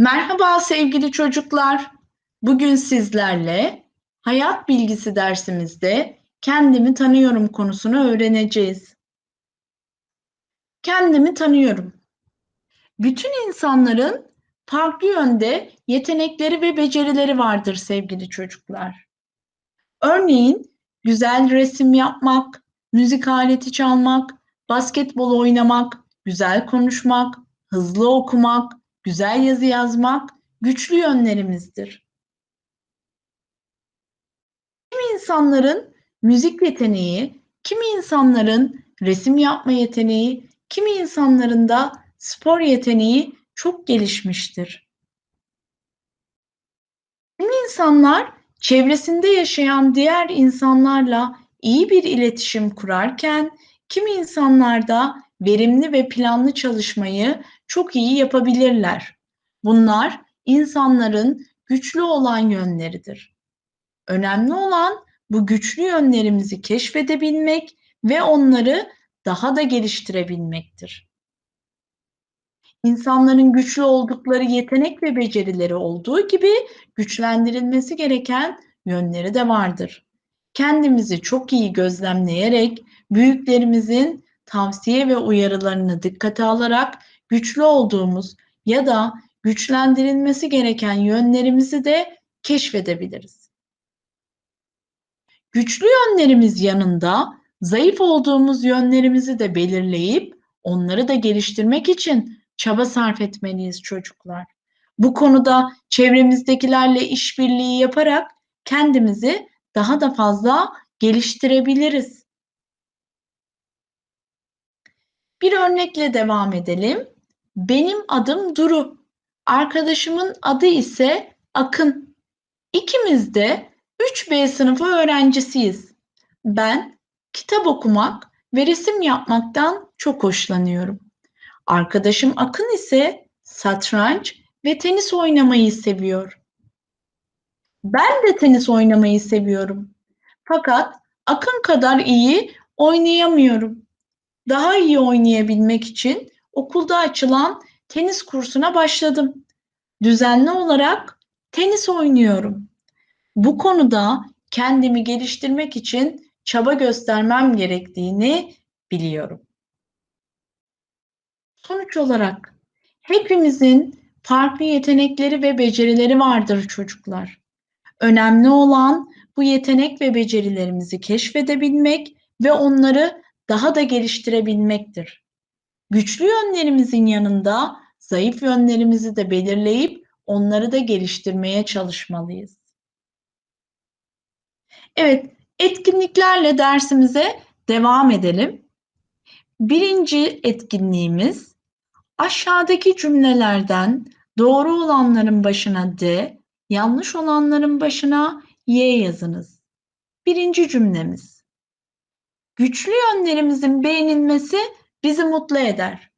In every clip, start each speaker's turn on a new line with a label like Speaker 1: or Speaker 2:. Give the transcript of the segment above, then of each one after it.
Speaker 1: Merhaba sevgili çocuklar. Bugün sizlerle hayat bilgisi dersimizde kendimi tanıyorum konusunu öğreneceğiz. Kendimi tanıyorum. Bütün insanların farklı yönde yetenekleri ve becerileri vardır sevgili çocuklar. Örneğin güzel resim yapmak, müzik aleti çalmak, basketbol oynamak, güzel konuşmak, hızlı okumak, güzel yazı yazmak güçlü yönlerimizdir. Kimi insanların müzik yeteneği, kimi insanların resim yapma yeteneği, kimi insanların da spor yeteneği çok gelişmiştir. Kimi insanlar çevresinde yaşayan diğer insanlarla iyi bir iletişim kurarken, kimi insanlar da verimli ve planlı çalışmayı çok iyi yapabilirler. Bunlar insanların güçlü olan yönleridir. Önemli olan bu güçlü yönlerimizi keşfedebilmek ve onları daha da geliştirebilmektir. İnsanların güçlü oldukları yetenek ve becerileri olduğu gibi güçlendirilmesi gereken yönleri de vardır. Kendimizi çok iyi gözlemleyerek büyüklerimizin tavsiye ve uyarılarını dikkate alarak güçlü olduğumuz ya da güçlendirilmesi gereken yönlerimizi de keşfedebiliriz. Güçlü yönlerimiz yanında zayıf olduğumuz yönlerimizi de belirleyip onları da geliştirmek için çaba sarf etmeliyiz çocuklar. Bu konuda çevremizdekilerle işbirliği yaparak kendimizi daha da fazla geliştirebiliriz. Bir örnekle devam edelim. Benim adım Duru. Arkadaşımın adı ise Akın. İkimiz de 3B sınıfı öğrencisiyiz. Ben kitap okumak ve resim yapmaktan çok hoşlanıyorum. Arkadaşım Akın ise satranç ve tenis oynamayı seviyor. Ben de tenis oynamayı seviyorum. Fakat Akın kadar iyi oynayamıyorum. Daha iyi oynayabilmek için okulda açılan tenis kursuna başladım. Düzenli olarak tenis oynuyorum. Bu konuda kendimi geliştirmek için çaba göstermem gerektiğini biliyorum. Sonuç olarak hepimizin farklı yetenekleri ve becerileri vardır çocuklar. Önemli olan bu yetenek ve becerilerimizi keşfedebilmek ve onları daha da geliştirebilmektir. Güçlü yönlerimizin yanında zayıf yönlerimizi de belirleyip onları da geliştirmeye çalışmalıyız. Evet, etkinliklerle dersimize devam edelim. Birinci etkinliğimiz aşağıdaki cümlelerden doğru olanların başına D, yanlış olanların başına Y yazınız. Birinci cümlemiz. Güçlü yönlerimizin beğenilmesi bizi mutlu eder.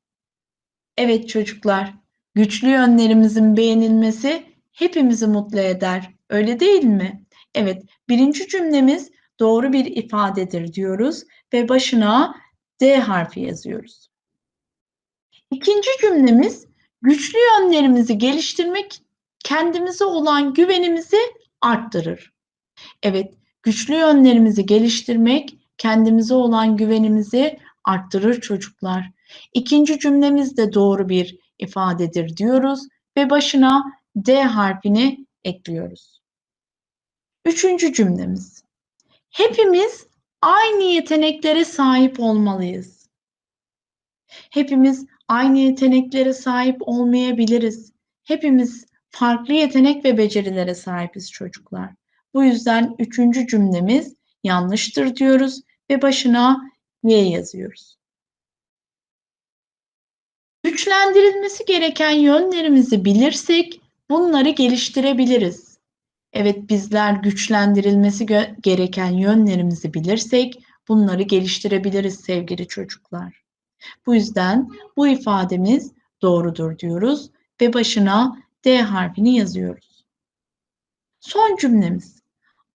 Speaker 1: Evet çocuklar, güçlü yönlerimizin beğenilmesi hepimizi mutlu eder. Öyle değil mi? Evet, birinci cümlemiz doğru bir ifadedir diyoruz ve başına D harfi yazıyoruz. İkinci cümlemiz güçlü yönlerimizi geliştirmek kendimize olan güvenimizi arttırır. Evet, güçlü yönlerimizi geliştirmek kendimize olan güvenimizi arttırır çocuklar. İkinci cümlemiz de doğru bir ifadedir diyoruz ve başına D harfini ekliyoruz. Üçüncü cümlemiz. Hepimiz aynı yeteneklere sahip olmalıyız. Hepimiz aynı yeteneklere sahip olmayabiliriz. Hepimiz farklı yetenek ve becerilere sahibiz çocuklar. Bu yüzden üçüncü cümlemiz yanlıştır diyoruz ve başına Y yazıyoruz. Güçlendirilmesi gereken yönlerimizi bilirsek bunları geliştirebiliriz. Evet bizler güçlendirilmesi gereken yönlerimizi bilirsek bunları geliştirebiliriz sevgili çocuklar. Bu yüzden bu ifademiz doğrudur diyoruz ve başına D harfini yazıyoruz. Son cümlemiz.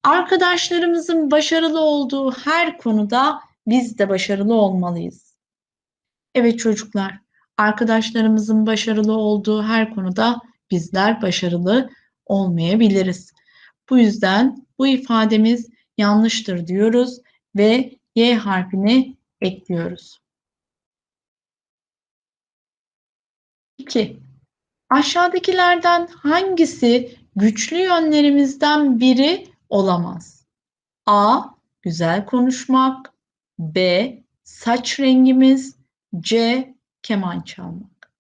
Speaker 1: Arkadaşlarımızın başarılı olduğu her konuda biz de başarılı olmalıyız. Evet çocuklar, arkadaşlarımızın başarılı olduğu her konuda bizler başarılı olmayabiliriz. Bu yüzden bu ifademiz yanlıştır diyoruz ve Y harfini ekliyoruz. 2. Aşağıdakilerden hangisi güçlü yönlerimizden biri olamaz? A. Güzel konuşmak. B. Saç rengimiz. C. Keman çalmak.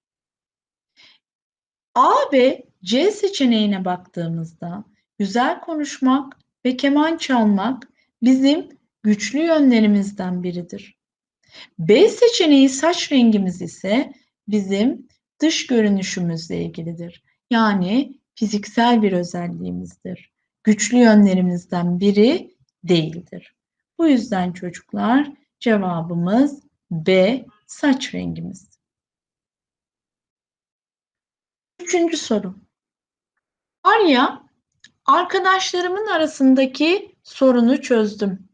Speaker 1: A ve C seçeneğine baktığımızda güzel konuşmak ve keman çalmak bizim güçlü yönlerimizden biridir. B seçeneği saç rengimiz ise bizim dış görünüşümüzle ilgilidir. Yani fiziksel bir özelliğimizdir. Güçlü yönlerimizden biri değildir. Bu yüzden çocuklar cevabımız B saç rengimiz. Üçüncü soru. Arya, arkadaşlarımın arasındaki sorunu çözdüm.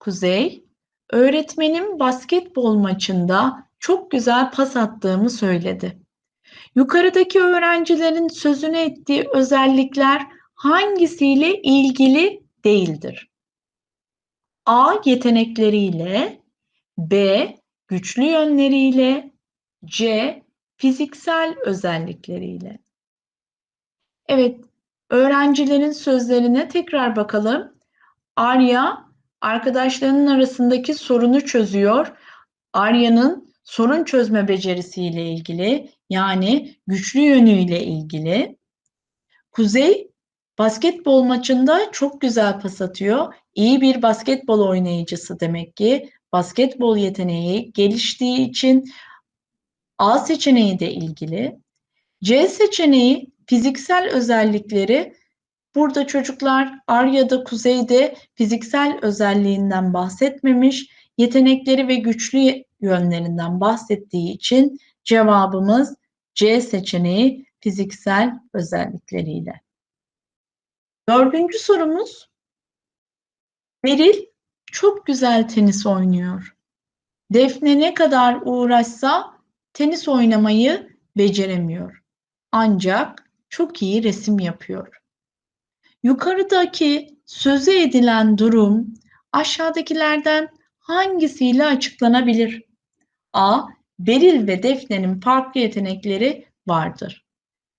Speaker 1: Kuzey, öğretmenim basketbol maçında çok güzel pas attığımı söyledi. Yukarıdaki öğrencilerin sözünü ettiği özellikler hangisiyle ilgili değildir? A yetenekleriyle, B güçlü yönleriyle, C fiziksel özellikleriyle. Evet, öğrencilerin sözlerine tekrar bakalım. Arya arkadaşlarının arasındaki sorunu çözüyor. Arya'nın sorun çözme becerisiyle ilgili yani güçlü yönüyle ilgili. Kuzey basketbol maçında çok güzel pas atıyor. İyi bir basketbol oynayıcısı demek ki. Basketbol yeteneği geliştiği için A seçeneği de ilgili. C seçeneği fiziksel özellikleri burada çocuklar Arya'da Kuzey'de fiziksel özelliğinden bahsetmemiş, yetenekleri ve güçlü yönlerinden bahsettiği için cevabımız C seçeneği fiziksel özellikleriyle. Dördüncü sorumuz. Beril çok güzel tenis oynuyor. Defne ne kadar uğraşsa tenis oynamayı beceremiyor. Ancak çok iyi resim yapıyor. Yukarıdaki sözü edilen durum aşağıdakilerden hangisiyle açıklanabilir? A. Beril ve Defne'nin farklı yetenekleri vardır.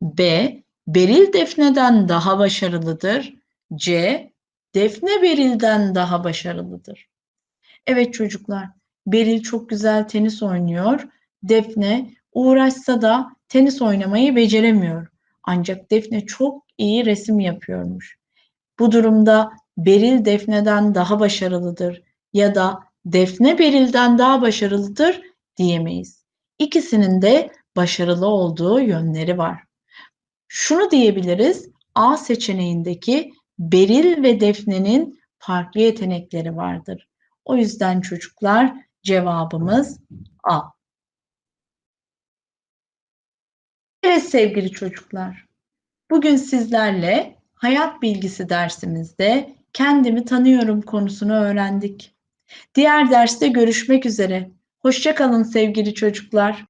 Speaker 1: B. Beril Defne'den daha başarılıdır. C. Defne Beril'den daha başarılıdır. Evet çocuklar, Beril çok güzel tenis oynuyor. Defne uğraşsa da tenis oynamayı beceremiyor. Ancak Defne çok iyi resim yapıyormuş. Bu durumda Beril Defne'den daha başarılıdır ya da Defne Beril'den daha başarılıdır diyemeyiz. İkisinin de başarılı olduğu yönleri var. Şunu diyebiliriz, A seçeneğindeki Beril ve Defne'nin farklı yetenekleri vardır. O yüzden çocuklar cevabımız A. Evet sevgili çocuklar, bugün sizlerle hayat bilgisi dersimizde kendimi tanıyorum konusunu öğrendik. Diğer derste görüşmek üzere. Hoşçakalın sevgili çocuklar.